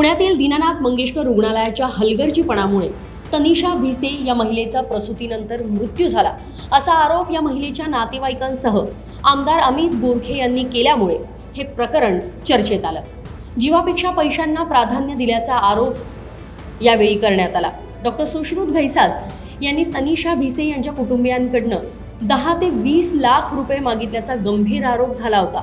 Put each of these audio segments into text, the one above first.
पुण्यातील दीनानाथ मंगेशकर रुग्णालयाच्या हलगर्जीपणामुळे तनिषा भिसे या महिलेचा प्रसूतीनंतर मृत्यू झाला. असा आरोप या महिलेच्या नातेवाईकांसह आमदार अमित गोरखे यांनी केल्यामुळे हे प्रकरण चर्चेत आलं. जीवापेक्षा पैशांना प्राधान्य दिल्याचा आरोप यावेळी करण्यात आला. डॉक्टर सुश्रुत घैसास यांनी तनिषा भिसे यांच्या कुटुंबियांकडनं दहा ते वीस लाख रुपये मागितल्याचा गंभीर आरोप झाला होता.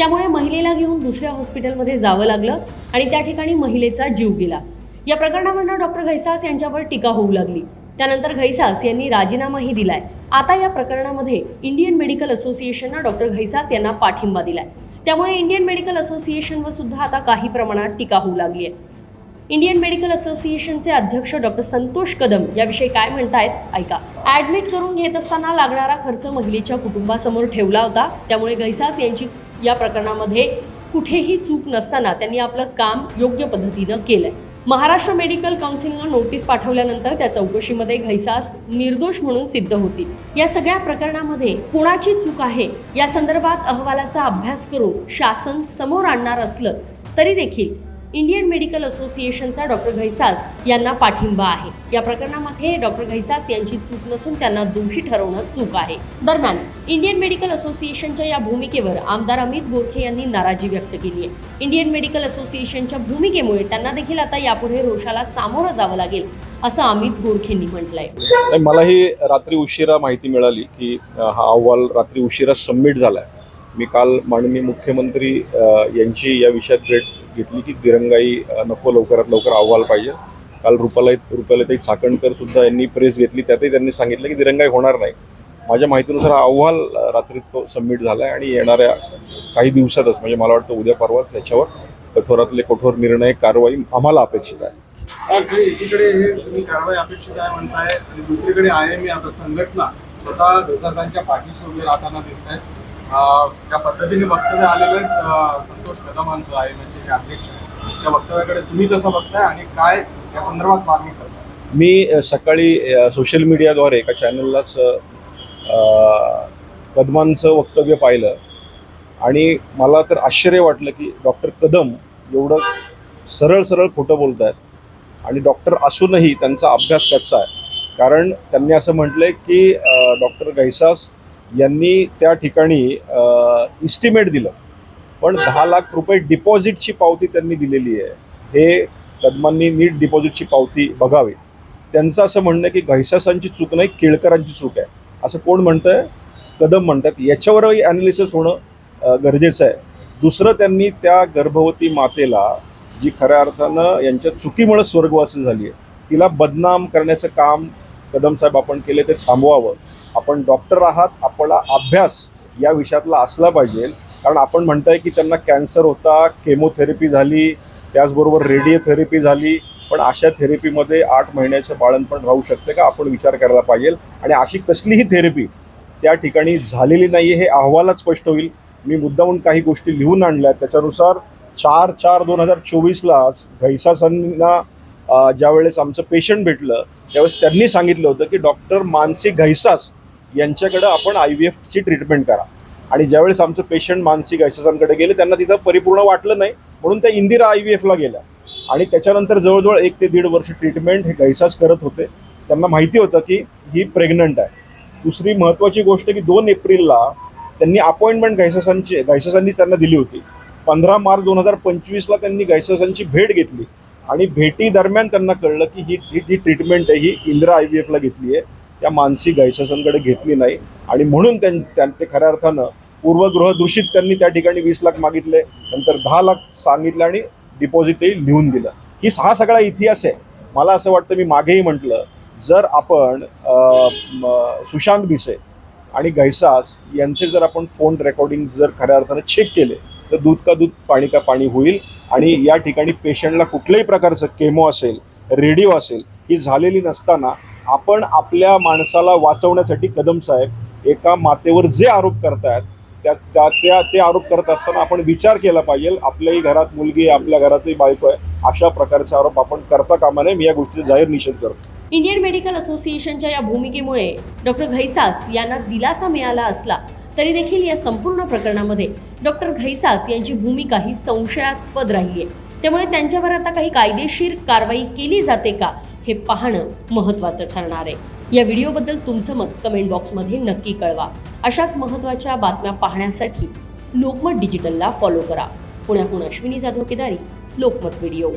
त्यामुळे महिलेला घेऊन दुसऱ्या हॉस्पिटलमध्ये जावं लागलं आणि त्या ठिकाणी महिलेचा जीव गेला. या प्रकरणावरनं डॉक्टर घैसास यांच्यावर टीका होऊ लागली. त्यानंतर घैसास यांनी राजीनामाही दिलाय. आता या प्रकरणामध्ये इंडियन मेडिकल असोसिएशननं डॉक्टर घैसास यांना पाठिंबा दिलाय. त्यामुळे इंडियन मेडिकल असोसिएशनवर सुद्धा आता काही प्रमाणात टीका होऊ लागली आहे. इंडियन मेडिकल असोसिएशनचे अध्यक्ष डॉक्टर संतोष कदम याविषयी काय म्हणतायत ऐका. ॲडमिट करून घेत असताना लागणारा खर्च महिलेच्या कुटुंबासमोर ठेवला होता. त्यामुळे घैसास यांची या प्रकरणामध्ये कुठेही चूक नसताना त्यांनी आपलं काम योग्य पद्धतीनं केलंय. महाराष्ट्र मेडिकल काउन्सिलनं नोटीस पाठवल्यानंतर त्या चौकशीमध्ये घैसास निर्दोष म्हणून सिद्ध होती. या सगळ्या प्रकरणामध्ये कोणाची चूक आहे या संदर्भात अहवालाचा अभ्यास करून शासन समोर आणणार असलं तरी देखील इंडियन मेडिकल असोसिएशनचा डॉक्टर घैसास यांना पाठिंबा आहे. या प्रकरणामध्ये डॉक्टर घैसास यांची चूक नसून त्यांना दोषी ठरवणं चूक आहे. दरम्यान इंडियन मेडिकल असोसिएशनच्या या भूमिकेवर आमदार अमित गोरखे यांनी नाराजी व्यक्त केली आहे. इंडियन मेडिकल असोसिएशनच्या भूमिकेमुळे त्यांना देखील आता यापुढे रोषाला सामोरं जावं लागेल असं अमित गोरखेंनी म्हटलंय. मला मलाही रात्री उशिरा माहिती मिळाली की हा अहवाल रात्री उशिरा सबमिट झाला आहे मी काल माननीय मुख्यमंत्री यांची या विषयात भेट घेतली की दिरंगाई नको लवकरात लवकर अहवाल पाहिजे. काल रुपालाई रुपालाताई चाकणकर सुद्धा यांनी प्रेस घेतली. त्यातही त्यांनी सांगितलं की दिरंगाई होणार नाही. माझ्या माहितीनुसार हा अहवाल रात्री तो सबमिट झाला आहे आणि येणाऱ्या काही दिवसातच म्हणजे मला वाटतं उद्या परवाच त्याच्यावर कठोरातले कठोर निर्णय कारवाई आम्हाला अपेक्षित आहे. एकीकडे हे तुम्ही कारवाई अपेक्षित आहे म्हणताय दुसरीकडे आय एम आता संघटना स्वतः पाठीशी उभे राहताना दिसत आहेत त्या पद्धतीने वक्तव्य आलेलं संतोष कदमांचं आहे म्हणजे जे अध्यक्ष त्या वक्तव्याकडे तुम्ही कसं बघताय आणि काय या संदर्भात मागणी करताय? मी सकाळी सोशल मीडियाद्वारे एका चॅनललाच कदमांचं वक्तव्य पाहिलं. आणि मला तर आश्चर्य वाटलं की डॉक्टर कदम एवढं सरळ सरळ खोटं बोलत आहेत आणि डॉक्टर असूनही त्यांचा अभ्यास कच्चा आहे. कारण त्यांनी असं म्हटलं आहे की डॉक्टर गैसास यांनी त्या ठिकाणी इस्टिमेट दिलं. पण दहा लाख रुपये डिपॉझिटची पावती त्यांनी दिलेली आहे. हे कदमांनी नीट डिपॉझिटची पावती बघावी. त्यांचं असं म्हणणं आहे की घैसासांची चूक नाही केळकरांची चूक आहे. असं कोण म्हणतंय? कदम म्हणतात. याच्यावरही ॲनालिसिस होणं गरजेचं आहे. दुसरं त्यांनी त्या गर्भवती मातेला जी खऱ्या अर्थानं यांच्या चुकीमुळे स्वर्गवासी झाली आहे तिला बदनाम करण्याचं काम कदम साहेब आपण केले ते थांबवावं. आपण डॉक्टर आहात आपला अभ्यास या विषयातला असला पाहिजे. कारण आपण म्हणताय की त्यांना कॅन्सर होता केमोथेरपी झाली त्याचबरोबर रेडिओथेरपी झाली पण अशा थेरपीमध्ये आठ महिन्याचं बाळणपण राहू शकते का? आपण विचार करायला पाहिजे. आणि अशी कसलीही थेरपी त्या ठिकाणी झालेली नाही हे अहवालात स्पष्ट होईल. मी मुद्दाहून काही गोष्टी लिहून आणल्या. त्याच्यानुसार चार चार दोन हजार चोवीसला घैसासांना ज्यावेळेस आमचं पेशंट भेटलं त्यावेळेस त्यांनी सांगितलं होतं की डॉक्टर मानसी घैसास यांच्याकडं आपण आय व्ही एफची ट्रीटमेंट करा. आणि ज्यावेळेस आमचं पेशंट मानसी घैसासांकडे गेले त्यांना तिथं परिपूर्ण वाटलं नाही. म्हणून त्या इंदिरा आय व्ही एफला गेल्या. आणि त्याच्यानंतर जवळजवळ एक ते दीड वर्ष ट्रीटमेंट हे गैसास करत होते. त्यांना माहिती होतं की ही प्रेग्नंट आहे. दुसरी महत्त्वाची गोष्ट की दोन एप्रिलला त्यांनी अपॉइंटमेंट घैसासांची घैसासांनीच त्यांना दिली होती. पंधरा मार्च दोन हजार पंचवीसला त्यांनी घैसासांची भेट घेतली. आणि भेटी दरम्यान त्यांना कळलं की ही जी ट्रीटमेंट आहे ही इंदिरा आय व्ही एफला घेतली आहे. त्या मानसी घैसासांकडे घेतली नाही. आणि म्हणून त्यां त्यां- ते खऱ्या अर्थानं पूर्वगृह दूषित त्यांनी त्या ठिकाणी वीस लाख मागितले नंतर दहा लाख सांगितलं आणि डिपॉझिटही लिहून दिलं. ही हा सगळा इतिहास आहे. मला असं वाटतं मी मागेही म्हटलं जर आपण सुशांत भिसे आणि घैसास यांचे जर आपण फोन रेकॉर्डिंग जर खऱ्या अर्थानं चेक केले तर दूध का दूध पाणी का पाणी होईल आणि या ठिकाणी पेशंटला कुठल्याही प्रकारचं केमो असेल रेडिओ असेल ही झालेली नसताना आपण आपल्या माणसाला वाचवण्यासाठी कदम साहेब एका मातेवर जे आरोप करतायत त्या त्या त्या ते आरोप करत असताना आपण विचार केला पाहिजे आपल्याही घरात मुलगी आहे आपल्या घरातही बायको आहे अशा प्रकारचे आरोप आपण करता कामा नये मी या गोष्टीचा जाहीर निषेध करतो. इंडियन मेडिकल असोसिएशनच्या या भूमिकेमुळे डॉक्टर घैसास यांना दिलासा मिळाला असला तरी देखील या संपूर्ण प्रकरणामध्ये डॉक्टर घैसास यांची भूमिका ही संशयास्पद राहिली आहे. त्यामुळे त्यांच्यावर आता काही कायदेशीर कारवाई केली जाते का? हे पाहणं महत्त्वाचं ठरणार आहे. या व्हिडिओबद्दल तुमचं मत कमेंट बॉक्समध्ये नक्की कळवा. अशाच महत्त्वाच्या बातम्या पाहण्यासाठी लोकमत डिजिटलला फॉलो करा. पुण्याहून अश्विनी जाधव केदारी लोकमत व्हिडिओ.